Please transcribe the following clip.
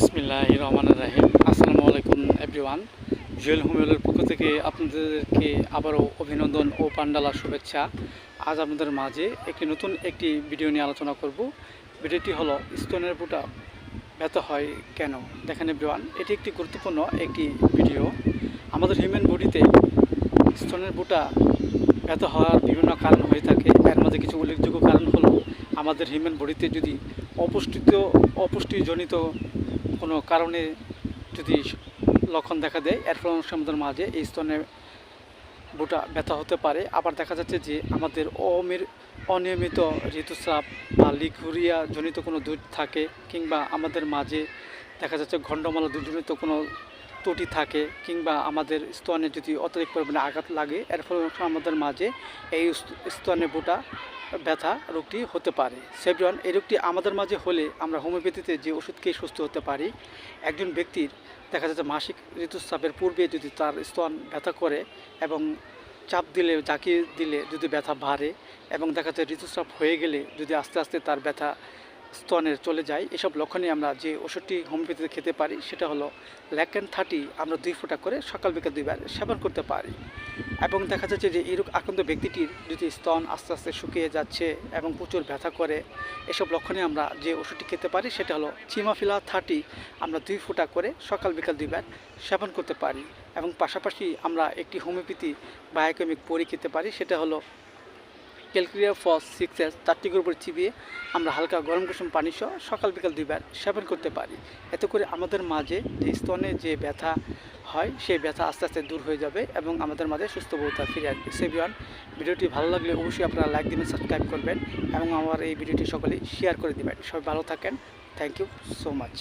বিসমিল্লাহ রহমান রাহিম। আসসালামু আলাইকুম এভরিওয়ান জুয়েল হোমেলের পক্ষ থেকে আপনাদেরকে আবারও অভিনন্দন ও পান্ডালা শুভেচ্ছা। আজ আপনাদের মাঝে একটি নতুন একটি ভিডিও নিয়ে আলোচনা করব। ভিডিওটি হলো, স্তনের বুটা ব্যথা হয় কেন? দেখেন এভরিওয়ান এটি একটি গুরুত্বপূর্ণ একটি ভিডিও। আমাদের হিউম্যান বডিতে স্তনের বুটা ব্যথা হওয়ার বিভিন্ন কারণ হয়ে থাকে। এর মধ্যে কিছু উল্লেখযোগ্য কারণ হলো, আমাদের হিউম্যান বডিতে যদি অপুষ্টিত, অপুষ্টিজনিত কোনো কারণে যদি লক্ষণ দেখা দেয় এর ফলে মাঝে এই স্তনে বুটা ব্যথা হতে পারে। আবার দেখা যাচ্ছে যে আমাদের অমির অনিয়মিত ঋতুস্রাব বা লিকুরিয়া জনিত কোনো দুধ থাকে কিংবা আমাদের মাঝে দেখা যাচ্ছে ঘণ্ডমালা দুধজনিত কোনো ত্রুটি থাকে কিংবা আমাদের স্তনে যদি অতিরিক্ত পরিমাণে আঘাত লাগে, এর ফলে আমাদের মাঝে এই স্তনে বুটা ব্যথা রোগটি হতে পারে। সেভরিওয়ান এই রোগটি আমাদের মাঝে হলে আমরা হোমিওপ্যাথিতে যে ওষুধ খেয়ে সুস্থ হতে পারি, একজন ব্যক্তির দেখা যাচ্ছে মাসিক ঋতুস্রাবের পূর্বে যদি তার স্তন ব্যথা করে এবং চাপ দিলে জাকিয়ে দিলে যদি ব্যথা বাড়ে এবং দেখা যাচ্ছে ঋতুস্রাব হয়ে গেলে যদি আস্তে আস্তে তার ব্যথা স্তনের চলে যায়। এসব লক্ষণে আমরা যে ওষুধটি হোমিওপ্যাথিতে খেতে পারি, সেটা হলো ল্যাকেন থার্টি আমরা দুই ফোঁটা করে সকাল বিকাল দুইবার সেবন করতে পারি। এবং দেখা যাচ্ছে যে এই রোগ আক্রান্ত ব্যক্তিটির যদি স্তন আস্তে আস্তে শুকিয়ে যাচ্ছে এবং প্রচুর ব্যথা করে, এসব লক্ষণে আমরা যে ওষুধটি খেতে পারি, সেটা হলো চিমাফিলা থার্টি আমরা দুই ফোঁটা করে সকাল বিকাল দুইবার সেবন করতে পারি। এবং পাশাপাশি আমরা একটি হোমিওপ্যাথি বায়োকেমিক পরি খেতে পারি, সেটা হলো ক্যালকুলিয়া ফস, সিক্স এস উপর চিবিয়ে আমরা হালকা গরম কুসুম পানি সহ সকাল বিকাল দুইবার সেবন করতে পারি। এতে করে আমাদের মাঝে যে স্তনে যে ব্যথা হয়, সেই ব্যথা আস্তে আস্তে দূর হয়ে যাবে এবং আমাদের মাঝে সুস্থ বোধতা ফিরে আসবে। সেভিয়ান ভিডিওটি ভালো লাগলে অবশ্যই আপনারা লাইক দিবেন সাবস্ক্রাইব করবেন এবং আমার এই ভিডিওটি সকলেই শেয়ার করে দেবেন। সবাই ভালো থাকেন। Thank you so much